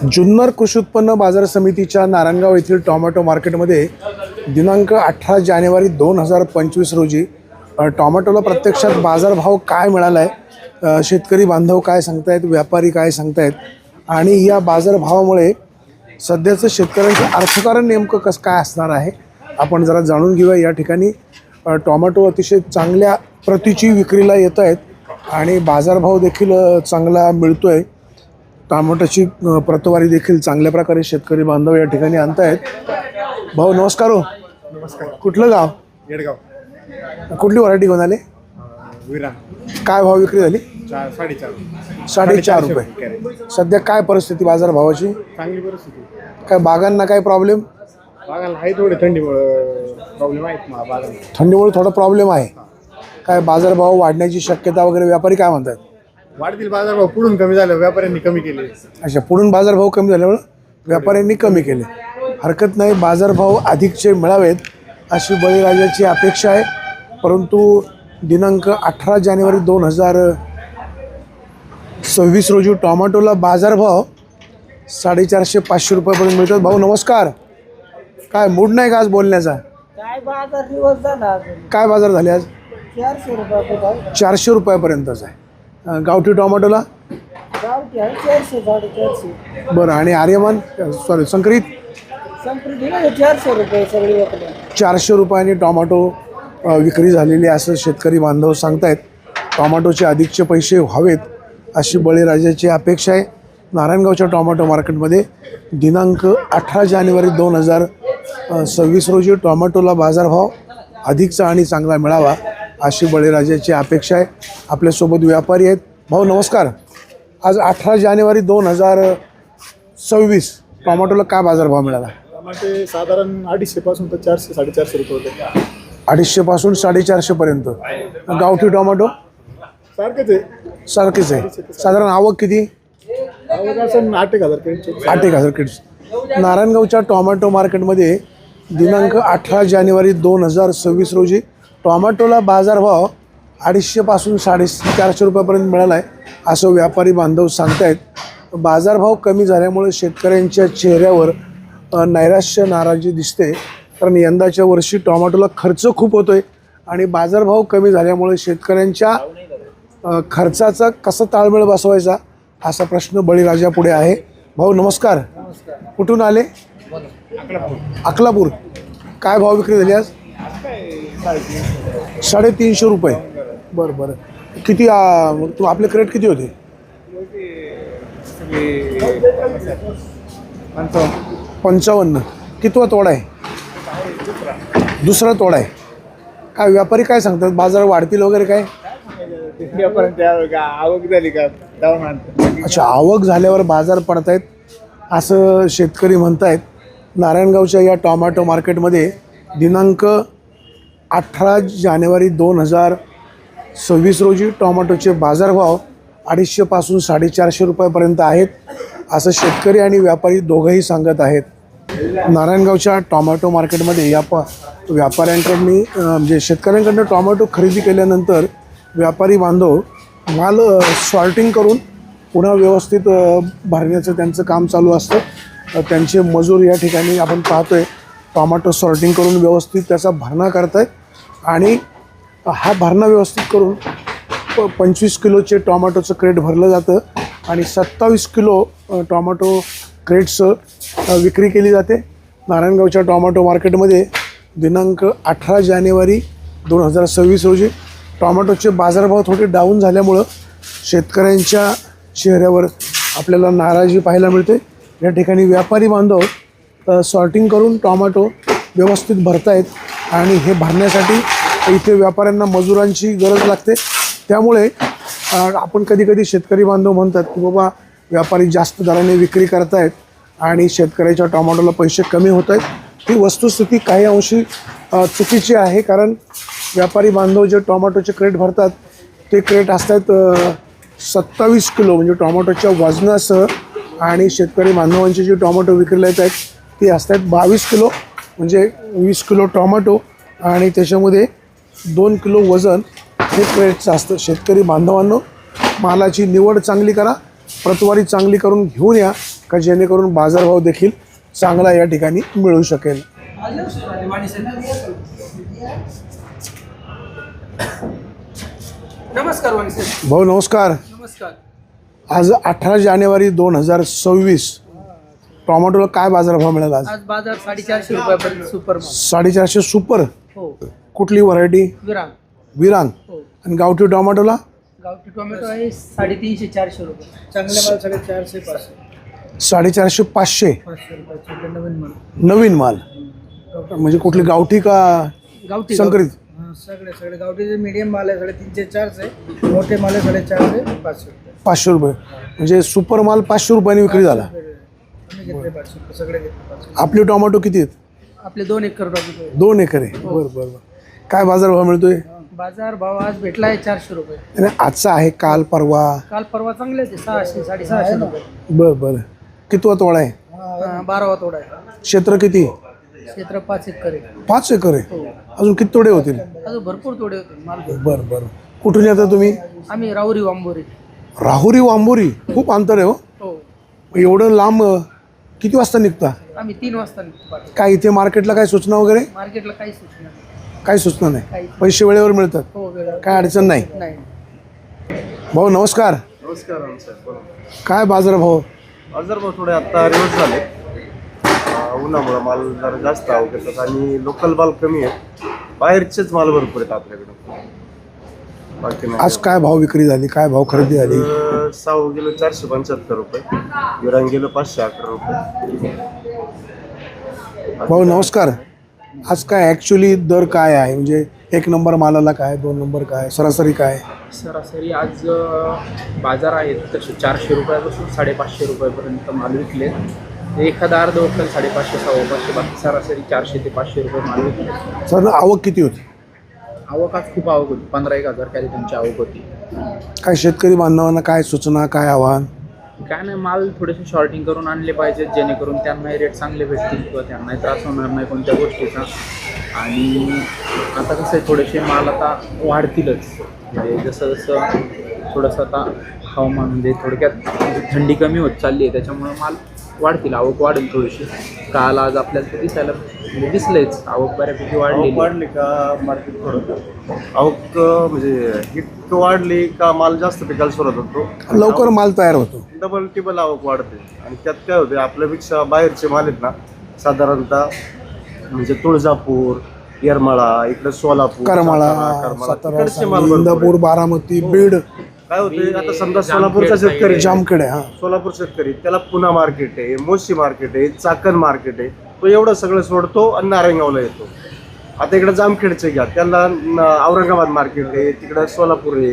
जुन्नर कृषी उत्पन्न बाजार समितीच्या नारायणगाव येथील टॉमॅटो मार्केटमध्ये दिनांक अठरा जानेवारी दोन हजार पंचवीस रोजी टॉमॅटोला प्रत्यक्षात बाजारभाव काय मिळाला आहे शेतकरी बांधव काय सांगतायत व्यापारी काय सांगतायत आणि या बाजारभावामुळे सध्याचं शेतकऱ्यांचं अर्थकारण नेमकं कसं काय असणार आहे आपण जरा जाणून घेऊया. या ठिकाणी टॉमॅटो अतिशय चांगल्या प्रतीची विक्रीला येत आहेत आणि बाजारभाव देखील चांगला मिळतो आहे टोमॅटोची अ, प्रतवारी देखील चांगल्या प्रकारे शेतकरी बांधव या ठिकाणी आणतायत. भाऊ नमस्कार हो. नमस्कार. कुठलं गाव? येडगाव. कुठली व्हरायटी घेऊन आले? विरा. काय भाव विक्री झाली? चार साडेचार. साडेचार रुपये. सध्या काय परिस्थिती बाजारभावाची चांगली परिस्थिती. काय बागांना काय प्रॉब्लेम बागाला आहे थोडे थंडीमुळं प्रॉब्लेम आहेत मा बागाला थंडीमुळे थोडा प्रॉब्लेम आहे. काय बाजारभाव वाढण्याची शक्यता वगैरे व्यापारी काय म्हणतात? वाढतील बाजारभाव पुढून कमी झालं व्यापाऱ्यांनी कमी केले. अच्छा पुढून बाजारभाव कमी झाल्यामुळं व्यापाऱ्यांनी कमी केले. हरकत नाही बाजारभाव अधिकचे मिळावेत अशी बळीराजाची अपेक्षा आहे. परंतु दिनांक अठरा जानेवारी दोन हजार सव्वीस रोजी टोमॅटोला बाजारभाव साडेचारशे पाचशे रुपयापर्यंत मिळतात. भाऊ नमस्कार. काय मूड नाही का आज बोलण्याचा? काय बाजार दिवस झाला काय बाजार झाले आज? चारशे रुपये कुठं आहे चारशे रुपयापर्यंतच आहे. अं, गावठी टोमॅटोला? गावठी आहे चारशे साडेचारशे बरं आणि आर्यमान? सॉरी संकरित? चारशे रुपये सगळी विकले चारशे रुपयाने टोमॅटो अ, विक्री झालेली आहे असं शेतकरी बांधव सांगतायत. टोमॅटोचे अधिकचे पैसे व्हावेत अशी बळीराजाची अपेक्षा आहे. नारायणगावच्या टोमॅटो मार्केटमध्ये दिनांक अठरा जानेवारी दोन हजार सव्वीस रोजी टोमॅटोला बाजारभाव अधिकचा आणि चांगला मिळावा अशी बळीराजाची अपेक्षा आहे. आपल्यासोबत व्यापारी आहेत. भाऊ नमस्कार. आज अठरा जानेवारी दोन हजार सव्वीस टोमॅटोला काय बाजारभाव मिळाला? टमाटे साधारण अडीचशे पासून तर चारशे साडेचारशे रुपये होते. अडीचशेपासून साडेचारशेपर्यंत गावठी टोमॅटो? सारखेच आहे. सारखेच आहे. साधारण आवक किती? आवक असं आठ एक हजार काही आठ एक हजार किड्स नारायणगावच्या टोमॅटो मार्केटमध्ये दिनांक अठरा जानेवारी दोन हजार सव्वीस रोजी टोमॅटोला बाजारभाव अडीचशेपासून साडे चारशे रुपयापर्यंत मिळाला आहे असं व्यापारी बांधव सांगतायत. बाजारभाव कमी झाल्यामुळे शेतकऱ्यांच्या चेहऱ्यावर नैराश्य नाराजी दिसते. कारण यंदाच्या वर्षी टोमॅटोला खर्च खूप होतो आहे आणि बाजारभाव कमी झाल्यामुळे शेतकऱ्यांच्या खर्चाचा कसा ताळमेळ बसवायचा असा प्रश्न बळीराजापुढे आहे. भाऊ नमस्कार. कुठून आले? अकलापूर. काय भाव विक्री झाली आज? साडेतीनशे रुपये. बरं बरं. किती आ, तू आपले क्रेट किती होते? पंचावन्न. कितवा तोडा आहे? दुसरा तोडा आहे. काय व्यापारी काय सांगतात? बाजार वाढतील वगैरे काय? आवक झाली का? जाऊन आणतो अच्छा आवक झाल्यावर बाजार पडतायत असं शेतकरी म्हणतायत. नारायणगावच्या या टोमॅटो मार्केटमध्ये दिनांक अठरा जानेवारी दोन हजार सव्वीस रोजी टोमॅटोचे बाजारभाव अडीचशेपासून साडेचारशे रुपयापर्यंत आहेत असं शेतकरी आणि व्यापारी दोघंही सांगत आहेत. नारायणगावच्या टोमॅटो मार्केटमध्ये या प व्यापाऱ्यांकडनी म्हणजे शेतकऱ्यांकडनं टोमॅटो खरेदी केल्यानंतर व्यापारी बांधव माल सॉर्टिंग करून पुन्हा व्यवस्थित भरण्याचं त्यांचं काम चालू असतं. त्यांचे मजूर या ठिकाणी आपण पाहतोय. टॉमॅटो सॉर्टिंग करून व्यवस्थित त्याचा भरणा करतायत आणि हा भरणा व्यवस्थित करून प पंचवीस किलोचे टोमॅटोचं क्रेट भरलं जातं आणि सत्तावीस किलो टॉमॅटो क्रेट्सं विक्री केली जाते. नारायणगावच्या टॉमॅटो मार्केटमध्ये दिनांक अठरा जानेवारी दोन हजार सव्वीस रोजी टॉमॅटोचे बाजारभाव थोडे डाऊन झाल्यामुळं शेतकऱ्यांच्या चेहऱ्यावर आपल्याला नाराजी पाहायला मिळते. या ठिकाणी व्यापारी बांधव सॉर्टिंग करून टोमॅटो व्यवस्थित भरतायत आणि हे भरण्यासाठी इथे व्यापाऱ्यांना मजुरांची गरज लागते. त्यामुळे आपण कधी कधी शेतकरी बांधव म्हणतात की बाबा व्यापारी जास्त दराने विक्री करतायत आणि शेतकऱ्याच्या टॉमॅटोला पैसे कमी होत आहेत ही वस्तुस्थिती काही अंशी चुकीची आहे कारण व्यापारी बांधव जे टॉमॅटोचे क्रेट भरतात ते क्रेट असतात सत्तावीस किलो म्हणजे टॉमॅटोच्या वजनासह आणि शेतकरी बांधवांचे जे टॉमॅटो विक्रीला येत आहेत ती असतात. बावीस किलो म्हणजे वीस किलो टोमॅटो आणि त्याच्यामध्ये दोन किलो वजन हे क्रेटचं असतं. शेतकरी बांधवांनो मालाची निवड चांगली करा प्रतवारी चांगली करून घेऊन या का जेणेकरून बाजारभाव देखील चांगला या ठिकाणी मिळू शकेल. नमस्कार भाऊ नमस्कार. नमस्कार. आज अठरा जानेवारी दोन हजार सव्वीस टोमॅटोला काय बाजारभाव मिळाला आज? आज बाजार साडेचारशे रुपयापर्यंत सुपर माल साडेचारशे सुपर हो. कुठली व्हरायटी विरांग. विरांग. हो. आणि गावठी टोमॅटोला? गावठी टोमॅटो आहे साडेतीनशे चारशे रुपये. चांगले माल सगळे चारशे पाचशे. साडेचारशे पाचशे. पाचशे रुपयाचे ते नवीन माल. नवीन माल. म्हणजे कुठली गावठी का गावठी संकरित? हा, सगळे सगळे. गावठी मिडियम माल आहे सगळे तीनशे चारशे. मोठे माल आहे साडे चारशे पाचशे रुपये. पाचशे रुपये. म्हणजे सुपर माल पाचशे रुपयाने विक्री झाला. आम्ही घेतले पाचशे रुपये सगळे घेतले पाचशे आपले टोमॅटो किती आहेत? आपले दोन एकर टोमॅटो दोन एकर आहे. बरं बरं बरं. काय बाजारभाव मिळतोय? बाजार भाव आज भेटला आहे चारशे रुपये. आणि आजचा आहे काल परवा? काल परवा चांगले होते सहाशे साडेसहाशे रुपये. बरं बरं. कितवा तोळा आहे? हा, बारावा तोडा आहे. क्षेत्र किती? क्षेत्र पाच एकर आहे. पाच एकर आहे? हो. अजून किती तोडे होतील? अजून भरपूर तोडे होते माल बरं बरं. कुठून येता तुम्ही? आम्ही राहुरी वांबोरी. राहुरी वांबोरी. खूप अंतर आहे हो. हो. एवढं लांब अं, किती वाजता निघता? आम्ही तीन वाजता निघतो. काय इथे मार्केटला काय सूचना वगैरे? मार्केटला काही सूचना नाही. काय सूचना नाही. काही पैसे वेळेवर मिळतात. हो वेळ काय अडचण नाही? नाही. भाऊ नमस्कार. नमस्कार साहेब बोला. काय बाजारभाव बाजार भाव थोडे आता रिवर्स झाले. अं, उन्हामुळं माल जरा जास्त आवक येतात आणि लोकल माल कमी आहे. बाहेरचेच माल भरपूर आहेत आपल्याकडे. बाकी आज काय भाव विक्री झाली? काय भाव खरेदी झाली? साऊ गेलो चारशे पंच्याहत्तर रुपये. विरांग गेलो पाचशे अकरा रुपये. भाऊ नमस्कार. आज काय ॲक्च्युली दर काय आहे? म्हणजे एक नंबर मालाला काय दोन नंबर काय सरासरी काय? सरासरी आज अ, बाजार आहेत तसे चारशे रुपयापासून साडेपाचशे रुपयापर्यंत माल विकले. एखादा अर्ध वक्कल साडेपाचशे सव्वा पाचशे बाकी सरासरी चारशे ते पाचशे रुपये माल विकले. सर आवक किती होती? आवक आज खूप आवक होती. पंधरा एक हजार काही त्यांची आवक होती. काय शेतकरी बांधवांना काय सूचना काय आव्हान? काय नाही माल थोडेसे शॉर्टिंग करून आणले पाहिजेत जेणेकरून त्यांनाही रेट चांगले भेटतील किंवा त्यांनाही त्रास होणार नाही कोणत्या गोष्टीचा. आणि आता कसं आहे थोडेसे माल आता वाढतीलच. म्हणजे जसं जसं थोडंसं आता हवामान म्हणजे थोडक्यात थंडी कमी होत चालली आहे त्याच्यामुळे माल वाढतील आवक वाढेल थोडीशी. काल आज आपल्याला ते दिसायला म्हणजे दिसलेच. आवक बऱ्यापैकी आवक वाढली वाढली का मार्केट थोडं? आवक म्हणजे हिट वाढली का माल जास्त पिकायला सुरुवात होतो? लवकर माल तयार होतो. डबल टिबल आवक वाढते. आणि त्यात काय होते आपल्यापेक्षा बाहेरचे माल आहेत ना साधारणतः म्हणजे तुळजापूर येरमाळा इकडे सोलापूर करमाळा सातारा, करमाळा, सातारा तिकडचे माल इंदापूर. बारामती बीड काय होते आता समजा सोलापूरचा शेतकरी जामखेड आहे हा. सोलापूर शेतकरी त्याला पुणा मार्केट आहे मोशी मार्केट आहे चाकण मार्केट आहे. तो एवढं सगळं सोडतो आणि नारायणगावला येतो. आता इकडे जामखेडचे घ्या त्याला न- औरंगाबाद मार्केट आहे तिकडं सोलापूर आहे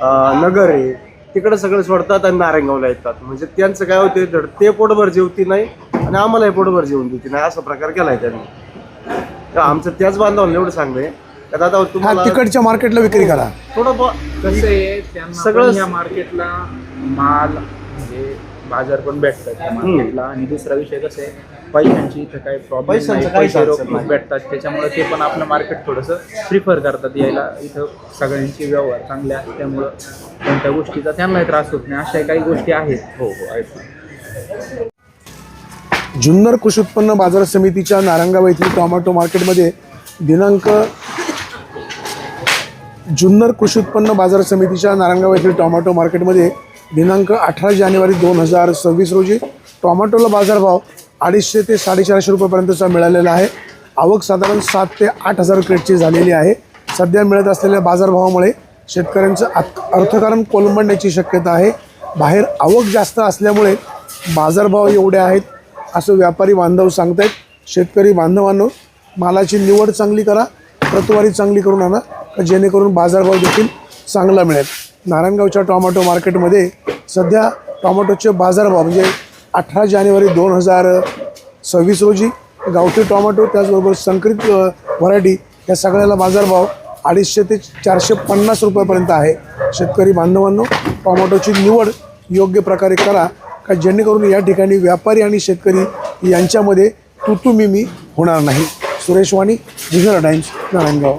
अं, नगर आहे. तिकडे सगळं सोडतात आणि नारायणगावला येतात. म्हणजे त्यांचं काय होते धड ते पोटभर जेवती नाही आणि आम्हालाही पोटभर जेवून देते नाही असा प्रकार केलाय त्यांनी. तर आमचं त्याच बांधवांना एवढं सांगणं आहे. का दादा हा तुम्हाला तिकडच्या मार्केटला विक्री करा. थोडं ब- कसं आहे त्यांना सगळं- या मार्केटला माल म्हणजे बाजार पण भेटतात त्या मार्केटला. आणि दुसरा विषय कसं आहे पैशांची इथं काही प्रॉब्लेम पैशांचं नाही. काहीच पैसे अडचण रोख नाही. भेटतात. त्याच्यामुळे ते पण आपलं मार्केट थोडंसं प्रिफर करतात यायला. इथं सगळ्यांची व्यवहार चांगले असल्यामुळं कोणत्या गोष्टीचा त्यांनाही त्रास होत नाही. अशा काही गोष्टी आहेत. हो हो आहेत जुन्नर कृषी उत्पन्न बाजार समितीच्या नारंगाव येथील टोमॅटो मार्केटमध्ये दिनांक जुन्नर कृषी उत्पन्न बाजार समितीच्या नारंगाव येथील टोमॅटो मार्केटमध्ये दिनांक अठरा जानेवारी दोन हजार सव्वीस रोजी टोमॅटोला बाजारभाव अडीचशे ते साडेचारशे रुपयापर्यंतचा मिळालेला आहे. आवक साधारण सात ते आठ हजार क्रेटची झालेली आहे. सध्या मिळत असलेल्या बाजारभावामुळे शेतकऱ्यांचं अर्थकारण कोलंबडण्याची शक्यता आहे. बाहेर आवक जास्त असल्यामुळे बाजारभाव एवढे आहेत असं व्यापारी बांधव सांगतायत. शेतकरी बांधवांनो मालाची निवड चांगली करा प्रतवारी चांगली करून आणा. तर जेणेकरून बाजारभाव देखील चांगला मिळेल. नारायणगावच्या टॉमॅटो मार्केटमध्ये सध्या टोमॅटोचे बाजारभाव म्हणजे अठरा जानेवारी दोन हजार सव्वीस रोजी गावठी टोमॅटो त्याचबरोबर संकरित व्हरायटी या सगळ्याला बाजारभाव अडीचशे ते चारशे पन्नास रुपयापर्यंत आहे. शेतकरी बांधवांनो टोमॅटोची निवड योग्य प्रकारे करा का जेणेकरून या ठिकाणी व्यापारी आणि शेतकरी यांच्यामध्ये तुतुमिमी होणार नाही. सुरेश वाणी जुन्नर टाइम्स नारायणगाव.